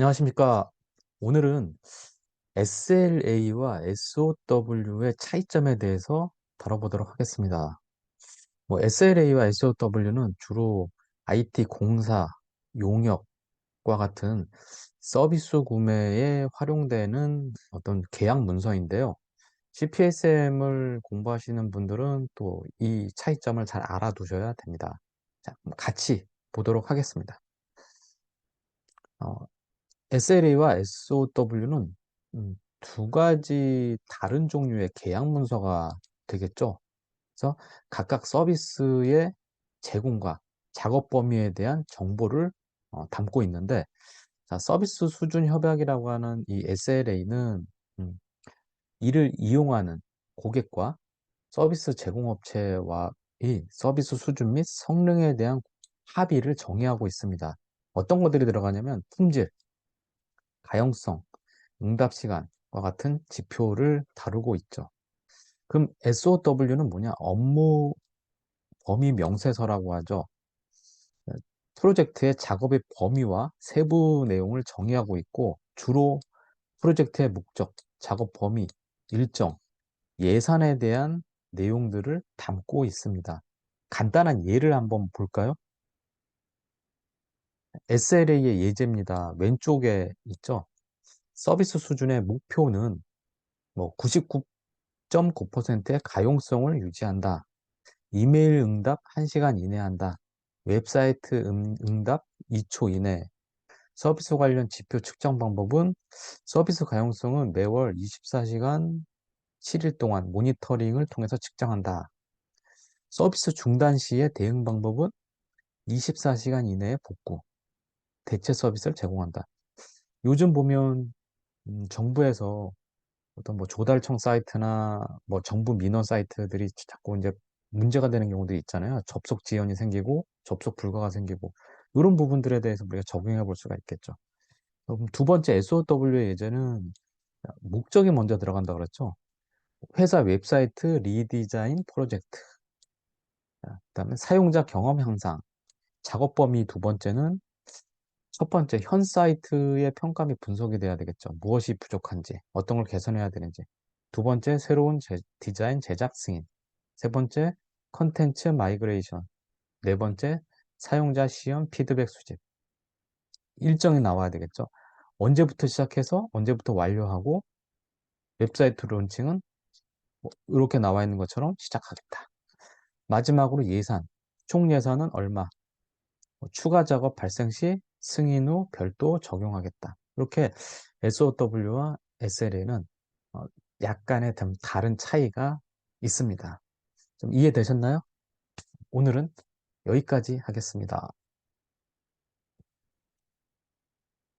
안녕하십니까. 오늘은 SLA와 SOW의 차이점에 대해서 다뤄보도록 하겠습니다. 뭐 SLA와 SOW는 주로 IT 공사, 용역과 같은 서비스 구매에 활용되는 어떤 계약 문서인데요. CPSM을 공부하시는 분들은 또 이 차이점을 잘 알아두셔야 됩니다. 자, 같이 보도록 하겠습니다. 어, SLA와 SOW는 음, 두 가지 다른 종류의 계약 문서가 되겠죠. 그래서 각각 서비스의 제공과 작업 범위에 대한 정보를 어, 담고 있는데 자, 서비스 수준 협약이라고 하는 이 SLA는 음, 이를 이용하는 고객과 서비스 제공업체와 이 서비스 수준 및 성능에 대한 합의를 정의하고 있습니다. 어떤 것들이 들어가냐면 품질, 가용성, 응답 시간과 같은 지표를 다루고 있죠. 그럼 SOW는 뭐냐? 업무 범위 명세서라고 하죠. 프로젝트의 작업의 범위와 세부 내용을 정의하고 있고 주로 프로젝트의 목적, 작업 범위, 일정, 예산에 대한 내용들을 담고 있습니다. 간단한 예를 한번 볼까요? SLA의 예제입니다. 왼쪽에 있죠. 서비스 수준의 목표는 뭐 99.9%의 가용성을 유지한다. 이메일 응답 1시간 이내 한다. 웹사이트 응, 응답 2초 이내. 서비스 관련 지표 측정 방법은 서비스 가용성은 매월 24시간 7일 동안 모니터링을 통해서 측정한다. 서비스 중단 시의 대응 방법은 24시간 이내에 복구, 대체 서비스를 제공한다. 요즘 보면 음, 정부에서 어떤 뭐 조달청 사이트나 뭐 정부 민원 사이트들이 자꾸 이제 문제가 되는 경우도 있잖아요. 접속 지연이 생기고 접속 불가가 생기고 이런 부분들에 대해서 우리가 적용해 볼 수가 있겠죠. 그럼 두 번째 SOW의 예제는 목적이 먼저 들어간다 그랬죠. 회사 웹사이트 리디자인 프로젝트. 그 다음에 사용자 경험 향상. 작업 범위 두 번째는 첫 번째, 현 사이트의 평가 및 분석이 돼야 되겠죠. 무엇이 부족한지, 어떤 걸 개선해야 되는지. 두 번째, 새로운 제, 디자인 제작 승인. 세 번째, 컨텐츠 마이그레이션. 네 번째, 사용자 시험 피드백 수집. 일정이 나와야 되겠죠. 언제부터 시작해서 언제부터 완료하고 웹사이트 론칭은 뭐 이렇게 나와 있는 것처럼 시작하겠다. 마지막으로 예산. 총 예산은 얼마? 뭐 추가 작업 발생 시 승인 후 별도 적용하겠다. 이렇게 SOW와 SLA는 어, 약간의 다른 차이가 있습니다. 좀 이해되셨나요? 오늘은 여기까지 하겠습니다.